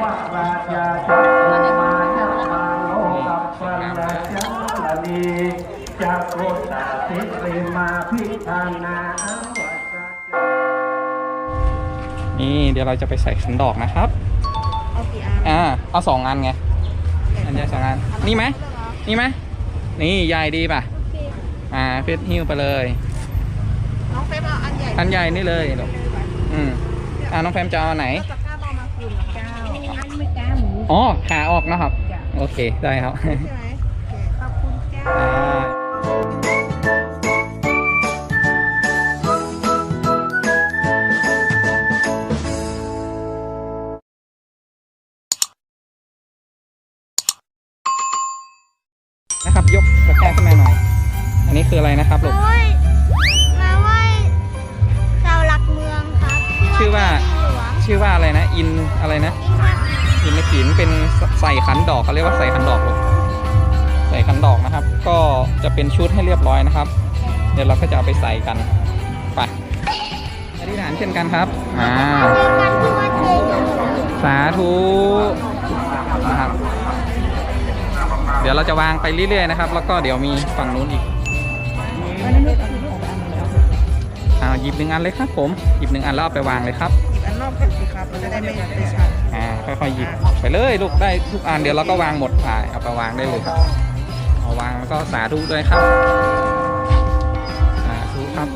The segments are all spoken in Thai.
ว่าราชาจักรมาญามาโลกัปปันดาจัลลีจักรุตาสิริมาพิธานาวัสสะนี่เดี๋ยวเราจะไปใส่ขันดอกนะครับ เอากี่อันอ่า เอาสองอันไง อันใหญ่สองอัน นี่ไหม นี่ไหม นี่ใหญ่ดีป่ะ อ่าเฟสฮิ้วไปเลย น้องเฟซเอาอันใหญ่ อันใหญ่นี่เลยลูกอืมอ่าน้องแฟมจะเอาอันไหน อ๋อขาออกนะครับโอเคได้ครับ ใช่ไหมโอเคขอบคุณจ้าอ่านะครับยกตะกร้าขึ้นมาหน่อย อันนี้คืออะไรนะครับลูก มาไหว้มาไหว้เจ้าหลักเมืองครับชื่อว่าหลวง ชื่อว่าอะไรนะ อินอะไรนะ อินทขินเป็นใส่ขันดอกเขาเรียกว่าใส่ขันดอกใส่ขันดอกนะครับ ก็จะเป็นชุดให้เรียบร้อยนะครับ เดี๋ยวเราก็จะเอาไปใส่กันไปอธิษฐานเช่นกันครับอ่าสาธุนะครับ เดี๋ยวเราจะวางไปเรื่อยๆนะครับ แล้วก็เดี๋ยวมีฝั่งนู้นอีกอ่าหยิบหนึ่งอันเลยครับผม หยิบหนึ่งอันแล้วเอาไปวางเลยครับ นอกกันสิครับมันจะได้ไม่ไม่ชัดอ่าค่อยๆหยิบไปเลยลูกได้ทุกอันเดี๋ยวเราก็วางหมดไปเอาไปวางได้เลยครับเอาวางแล้วก็สาธุด้วยครับสาธุครับ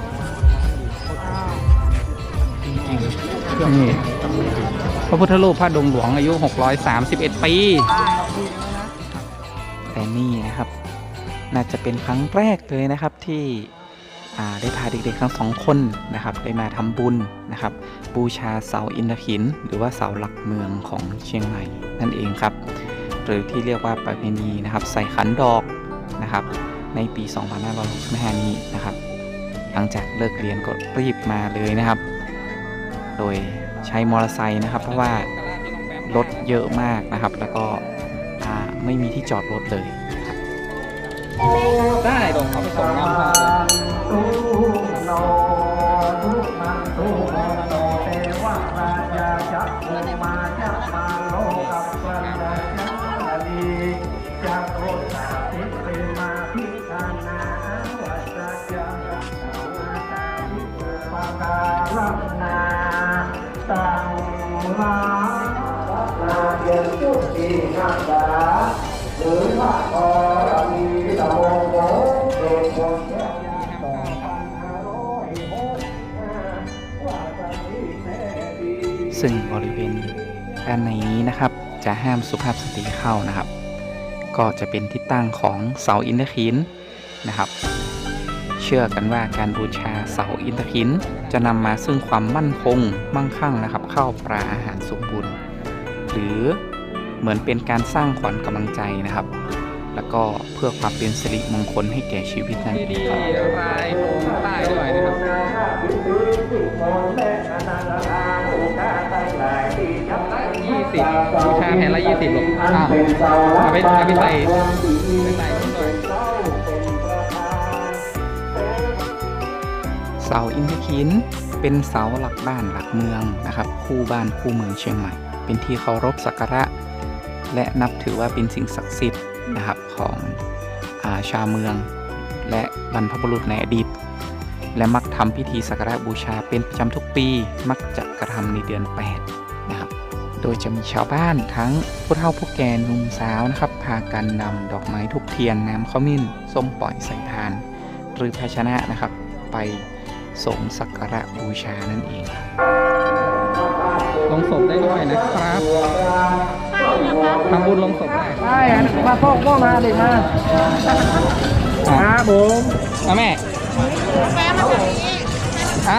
จริงๆนี่พระพุทธรูปพระดงหลวงอายุ 631 ปี แต่นี่นะครับ น่าจะเป็นครั้งแรกเลยนะครับที่ ได้พาเด็กๆทั้งสองคนนะครับได้มาทำบุญนะครับ บูชาเสาอินทขิน หรือว่าเสาหลักเมืองของเชียงใหม่นั่นเองครับ หรือที่เรียกว่าประเพณีนะครับใส่ขันดอกนะครับ ในปี 2565 นี้นะครับ หลังจากเลิกเรียนก็รีบมาเลยนะครับ โดยใช้มอเตอร์ไซค์นะครับ เพราะว่ารถเยอะมากนะครับ แล้วก็ไม่มีที่จอดรถเลย ได้ไหมได้ลงเอาไปส่งน้ำพาเลยตุโนทุมันตุโนโนเทวรากรมา ซึ่งบริเวณด้านในนี้นะครับ จะห้ามสุภาพสตรีเข้านะครับ ก็จะเป็นที่ตั้งของเสาอินทขินนะครับ เชื่อกันว่าการบูชาเสาอินทขินจะนำมาซึ่งความมั่นคงมั่งคั่งนะครับข้าวปลาอาหารสมบูรณ์หรือเหมือนเป็นการสร้างขวัญกำลังใจนะครับ แล้วก็เพื่อความเป็นสิริมงคลให้แก่ชีวิตนั่นเองครับ แผ่นละยี่สิบหรอกอ้าวเอาไปเอาไปใส่ไปใส่ชุดด้วยเสาอินทขินเป็นเสาหลักบ้านหลักเมืองนะครับ คู่บ้านคู่เมืองเชียงใหม่ เป็นที่เคารพสักการะ และนับถือว่าเป็นสิ่งศักดิ์สิทธิ์นะครับของอาชาวเมือง และบรรพบุรุษในอดีตและมักทำพิธีสักการะบูชาเป็นประจำทุกปี มักจะกระทำในเดือน 8 นะครับ โดยจะมีชาวบ้านทั้งผู้เฒ่าผู้แก่หนุ่มสาวนะครับ พากันนำดอกไม้ทุกเทียนน้ำข้าวมิ้นส้มปล่อยใส่ทาน หรือภาชนะนะครับ ไปส่งสักการะบูชานั่นเองลงศพได้ด้วยนะครับทำบุญลงศพได้ใช่มาพ่อพ่อมาเลยมาครับผมมาแม่แม่มาแบบนี้ฮะ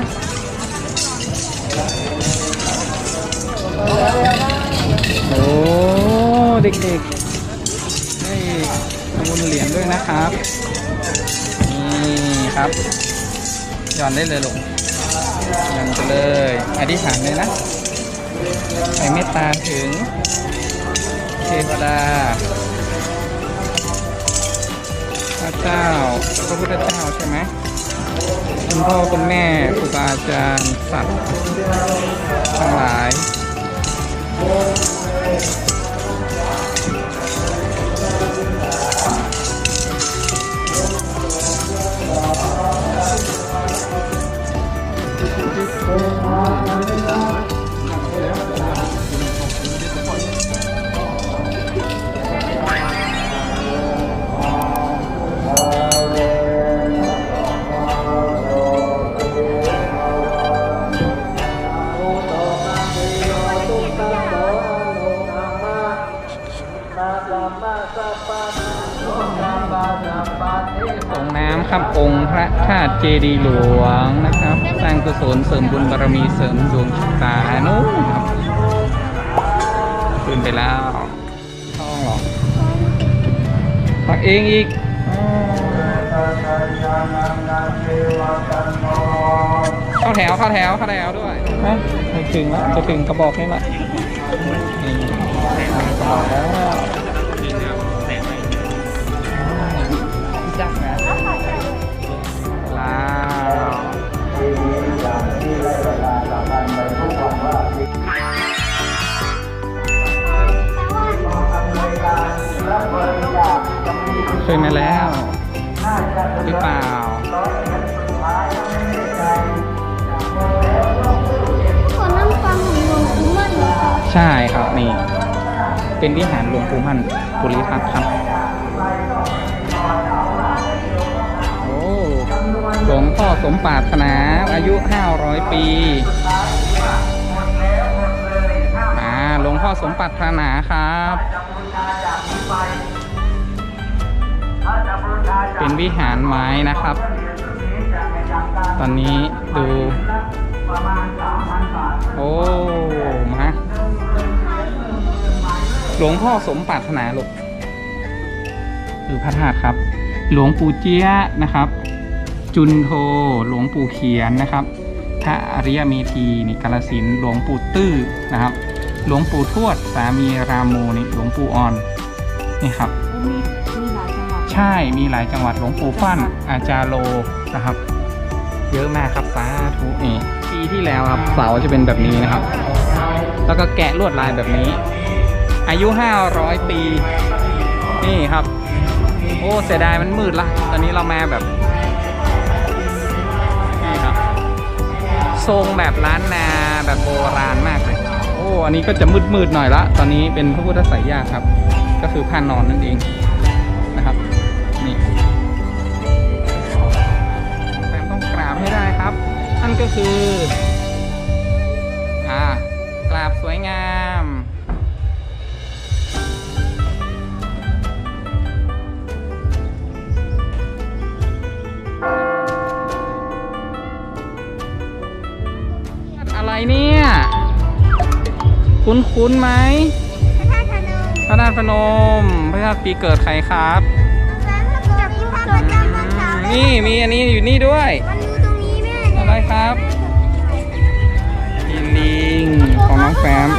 โอ้เด็กๆได้ทำบุญเหรียญด้วยนะครับ นี่ครับหย่อนได้เลยลูกหย่อนไปเลย อธิษฐานเลยนะใส่เมตตาถึงเทวดาพระเจ้าพระพุทธเจ้าใช่ไหมคุณพ่อคุณแม่ครูบาอาจารย์สัตว์ทั้งหลาย Amor, น้ำครับ องค์พระธาตุเจดีย์หลวงนะครับ สร้างกุศลเสริมบุญบารมีเสริมดวงชะตานู้นครับขึ้นไปแล้วท้องหรอพักเองอีกเข้าแถวเข้าแถวเข้าแถวด้วยนะไปถึงแล้วจะถึงกระบอกนี่ละนี่กระบอกแล้ว เคยมาแล้วหรือเปล่าขอน้ำฟังของหลวงปู่มั่นค่ะใช่ครับนี่ เป็นวิหารหลวงปู่มั่นปุริทัศน์ครับ สมปรารถนาอายุ 500 ปีอ่าหลวงพ่อสมปรารถนาครับ เป็นวิหารไม้นะครับ ตอนนี้ดูโอ้มาหลวงพ่อสมปรารถนาลูกคือพระธาตุครับ หลวงปู่เจี๊ยนะครับ จุนโทหลวงปู่เขียนนะครับพระอริยเมธีนี่กาลสินธุ์หลวงปู่ตื้อนะครับ หลวงปู่ทวดสามีรามโมนี่หลวงปู่อ่อนนี่ครับมีมีหลายจังหวัดใช่มีหลายจังหวัดหลวงปู่ฟั่นอาจารโลนะครับ เยอะมากครับสาธุนี่ปีที่แล้วครับเสาจะเป็นแบบนี้นะครับ แล้วก็แกะลวดลายแบบนี้ อายุ 500 ปี นี่ครับ โอ้เสียดายมันมืดละ ตอนนี้เรามาแบบ ทรงแบบล้านนาแบบโบราณมากเลย โอ้อันนี้ก็จะมืดๆหน่อยละ ตอนนี้เป็นพระพุทธไสยญาครับ ก็คือผ้านอนนั่นเองนะครับ นี่แซมต้องกราบให้ได้ครับนั่นก็คือ อ่ากราบสวยงาม คุ้นๆไหมพระธาตุพนมพระธาตุพนมพระธาตุปีเกิดใครครับแล้วถ้าเกิดมีพระประจำพรรษานี่มีอันนี้อยู่นี่ด้วยมันอยู่ตรงนี้แม่อะไรครับอีลิงของน้องแฟม